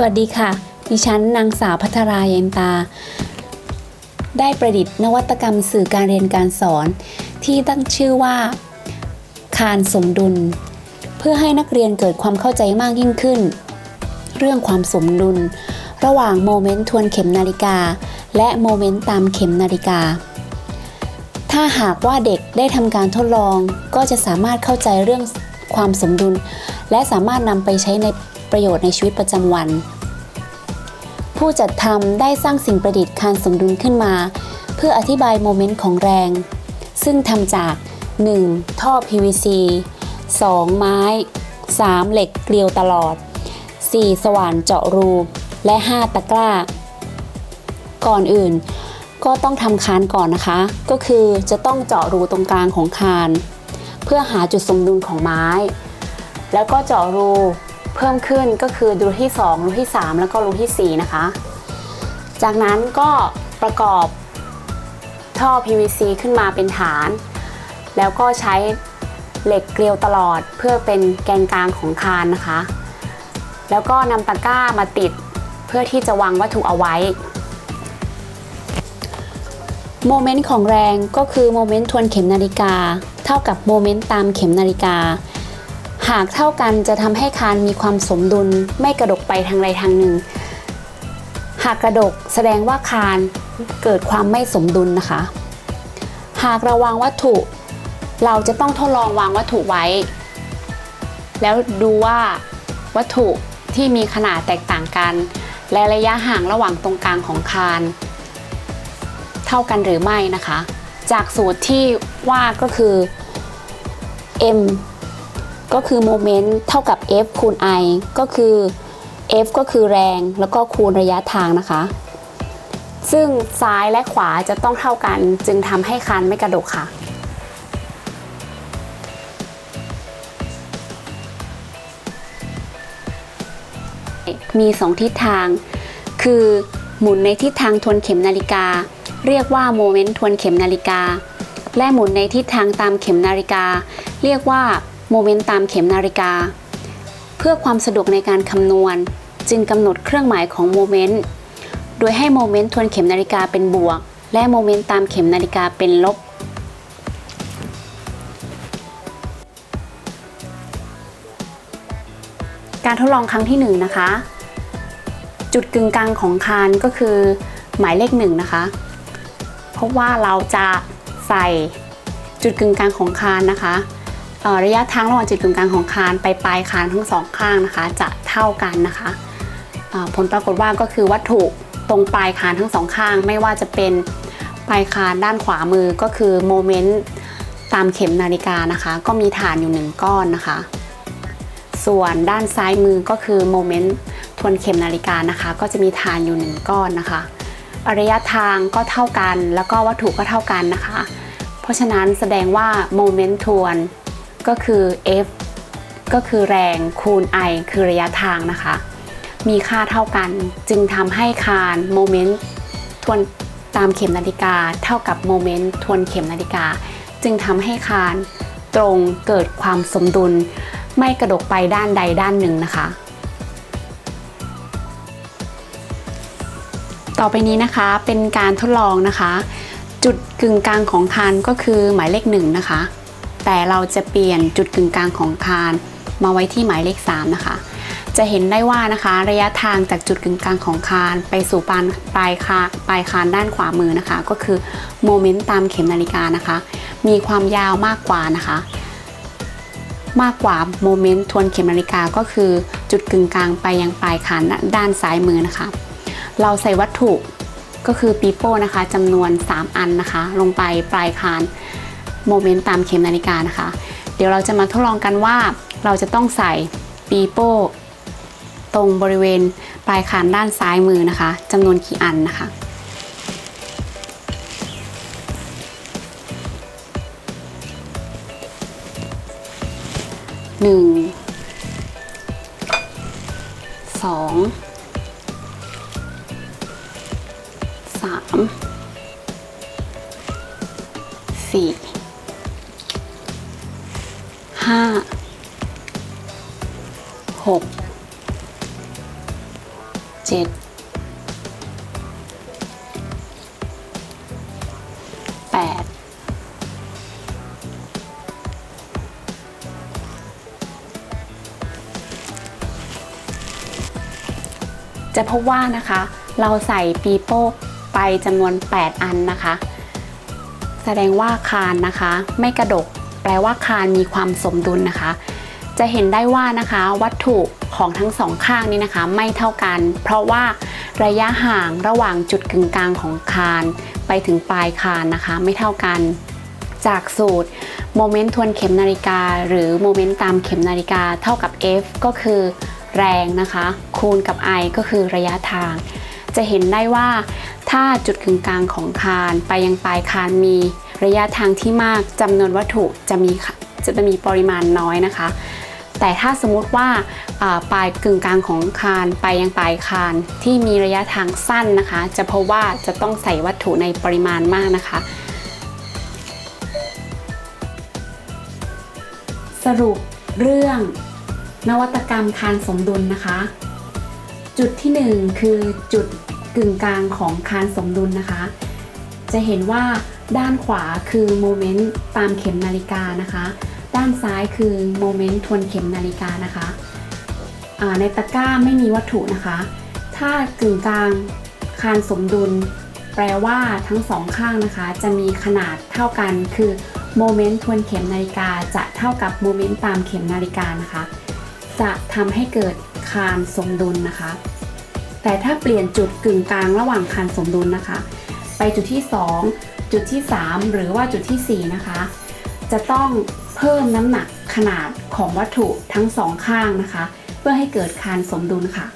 สวัสดีค่ะ ดิฉันนางสาวพัทราเย็นตา ได้ประดิษฐ์นวัตกรรมสื่อการเรียนการสอน ที่ตั้งชื่อว่า คานสมดุล เพื่อให้นักเรียนเกิดความเข้าใจมากยิ่งขึ้น เรื่องความสมดุล ระหว่างโมเมนต์ทวนเข็มนาฬิกา และโมเมนต์ตามเข็มนาฬิกา ถ้าหากว่าเด็กได้ทำการทดลองก็จะสามารถเข้าใจเรื่องความสมดุล และสามารถนำไปใช้ใน ประโยชน์ในชีวิตประจำวัน ผู้จัดทำได้สร้างสิ่งประดิษฐ์คานสมดุลขึ้นมา เพื่ออธิบายโมเมนต์ของแรง ซึ่งทำจาก 1. ท่อ PVC 2. ไม้ 3. เหล็กเกลียวตลอด 4. สว่านเจาะรูและ 5 ตะกร้า ก่อนอื่น ก็ต้องทำคานก่อนนะคะ ก็คือจะต้องเจาะรูตรงกลางของคาน เพื่อหาจุดสมดุลของไม้ แล้วก็เจาะรู เพิ่มขึ้นก็คือรูที่ 2 รูที่ 3 แล้วก็รูทีสี่ 4 นะคะ จากนั้นก็ประกอบท่อ PVC ขึ้นมาเป็นฐาน แล้วก็ใช้เหล็กเกลียวตลอดเพื่อเป็นแกนกลางของคานนะคะ แล้วก็นำตะกร้ามาติดเพื่อที่จะวางวัตถุเอาไว้ โมเมนต์ของแรงก็คือโมเมนต์ทวนเข็มนาฬิกา เท่ากับโมเมนต์ตามเข็มนาฬิกา หากเท่ากันจะทำให้คานมีความสมดุลไม่กระดกไปทางใดทางหนึ่ง หากกระดกแสดงว่าคานเกิดความไม่สมดุลนะคะ หากเราวางวัตถุ เราจะต้องทดลองวางวัตถุไว้ แล้วดูว่าวัตถุที่มีขนาดแตกต่างกัน และระยะห่างระหว่างตรงกลางของคาน เท่ากันหรือไม่นะคะ จากสูตรที่ว่าก็คือ m ก็คือโมเมนต์เท่ากับ f คูณ i ก็คือ f ก็คือแรงแล้วก็คูณระยะทางนะคะ ซึ่งซ้ายและขวาจะต้องเท่ากันจึงทำให้คานไม่กระดกค่ะ มีสองทิศทาง คือหมุนในทิศทางทวนเข็มนาฬิกา เรียกว่าโมเมนต์ทวนเข็มนาฬิกา และหมุนในทิศทางตามเข็มนาฬิกา เรียกว่า โมเมนต์ตามเข็มนาฬิกา เพื่อความสะดวกในการคำนวณ จึงกำหนดเครื่องหมายของโมเมนต์โดยให้โมเมนต์ทวนเข็มนาฬิกาเป็นบวก และโมเมนต์ตามเข็มนาฬิกาเป็นลบ การทดลองครั้งที่ 1นงนะคะ จุดกึ่งกลางของคานก็คือหมายเลขหนึ่งนะคะ เพราะว่าเราจะใส่จุดกึ่งกลางของคานนะคะ ระยะทางระหว่างจุดกึ่งกลางของคานไปปลายคานทั้งสองข้างนะคะ จะเท่ากันนะคะผลปรากฏว่าก็คือวัตถุตรงปลายคานทั้งสองข้าง ไม่ว่าจะเป็นปลายคานด้านขวามือก็คือโมเมนต์ตามเข็มนาฬิกานะคะ ก็มีฐานอยู่หนึ่งก้อนนะคะ ส่วนด้านซ้ายมือก็คือโมเมนต์ทวนเข็มนาฬิกานะคะ ก็จะมีฐานอยู่หนึ่งก้อนนะคะระยะทางก็เท่ากัน แล้วก็วัตถุก็เท่ากันนะคะ เพราะฉะนั้นแสดงว่าโมเมนต์ทวน ก็คือ F ก็คือแรงคูณ I คือระยะทางนะคะ มีค่าเท่ากันจึงทำให้คานโมเมนต์ทวนตามเข็มนาฬิกา เท่ากับโมเมนต์ทวนเข็มนาฬิกา จึงทำให้คานตรงเกิดความสมดุล ไม่กระดกไปด้านใดด้านหนึ่งนะคะ ต่อไปนี้นะคะเป็นการทดลองนะคะ จุดกึ่งกลางของคานก็คือหมายเลขหนึ่งนะคะ แต่เราจะเปลี่ยนจุดกึ่งกลางของคานมาไว้ที่หมายเลข 3 นะคะ จะเห็นได้ว่านะคะระยะทางจากจุดกึ่งกลางของคานไปสู่ปลายปลายคาปลายคานด้านขวามือนะคะ ก็คือโมเมนต์ตามเข็มนาฬิกานะคะ มีความยาวมากกว่านะคะ มากกว่าโมเมนต์ทวนเข็มนาฬิกาก็คือจุดกึ่งกลางไปยังปลายคานด้านซ้ายมือนะคะ เราใส่วัตถุก็คือปีโป้นะคะจำนวน 3 อันนะคะ ลงไปปลายคาน โมเมนต์ตามเข็มนาฬิกานะคะ เดี๋ยวเราจะมาทดลองกันว่าเราจะต้องใส่ปีโป้ตรงบริเวณปลายคานด้านซ้ายมือนะคะจำนวนกี่อันนะคะหนึ่งสองสามสี่ ห้าหกเจ็ดแปดจะพบว่านะคะ เราใส่ปีโป้ไปจำนวน 8 อันนะคะ แสดงว่าคานนะคะไม่กระดก ลว่าคานมีความสมดุลนะคะ จะเห็นได้ว่านะคะวัตถุของทั้งสองข้างนี้นะคะไม่เท่ากัน เพราะว่าระยะห่างระหว่างจุดกึ่งกลางของคานไปถึงปลายคานนะคะ ไม่เท่ากัน จากสูตรโมเมนต์ทวนเข็มนาฬิกา หรือโมเมนต์ตามเข็มนาฬิกาเท่ากับ F ก็คือแรงนะคะ คูณกับ I ก็คือระยะทาง จะเห็นได้ว่าถ้าจุดกึ่งกลางของคานไปยังปลายคานมี ระยะทางที่มากจำนวนวัตถุจะมีค่ะจะมีปริมาณน้อยนะคะ แต่ถ้าสมมติว่าอ่าปลายกึ่งกลางของคานไปยังปลายคานที่มีระยะทางสั้นนะคะ จะพบว่าจะต้องใส่วัตถุในปริมาณมากนะคะ สรุปเรื่องนวัตกรรมคานสมดุลนะคะ จุดที่ 1 คือจุดกึ่งกลางของคานสมดุลนะคะ จะเห็นว่า ด้านขวาคือโมเมนต์ตามเข็มนาฬิกานะคะ ด้านซ้ายคือโมเมนต์ทวนเข็มนาฬิกานะคะในตะกร้าไม่มีวัตถุนะคะ ถ้ากึ่งกลางคานสมดุล แปลว่าทั้งสองข้างนะคะ จะมีขนาดเท่ากันคือโมเมนต์ทวนเข็มนาฬิกาจะเท่ากับโมเมนต์ตามเข็มนาฬิกานะคะ จะทำให้เกิดคานสมดุลนะคะ แต่ถ้าเปลี่ยนจุดกึ่งกลางระหว่างคานสมดุลนะคะ ไปจุดที่ 2 จุดที่ 3 หรือว่าจุดทีสี่ 4 นะคะ จะต้องเพิ่มน้ำหนักขนาดของวัตถุทั้งสองข้างนะคะ เพื่อให้เกิดคานสมดุลค่ะ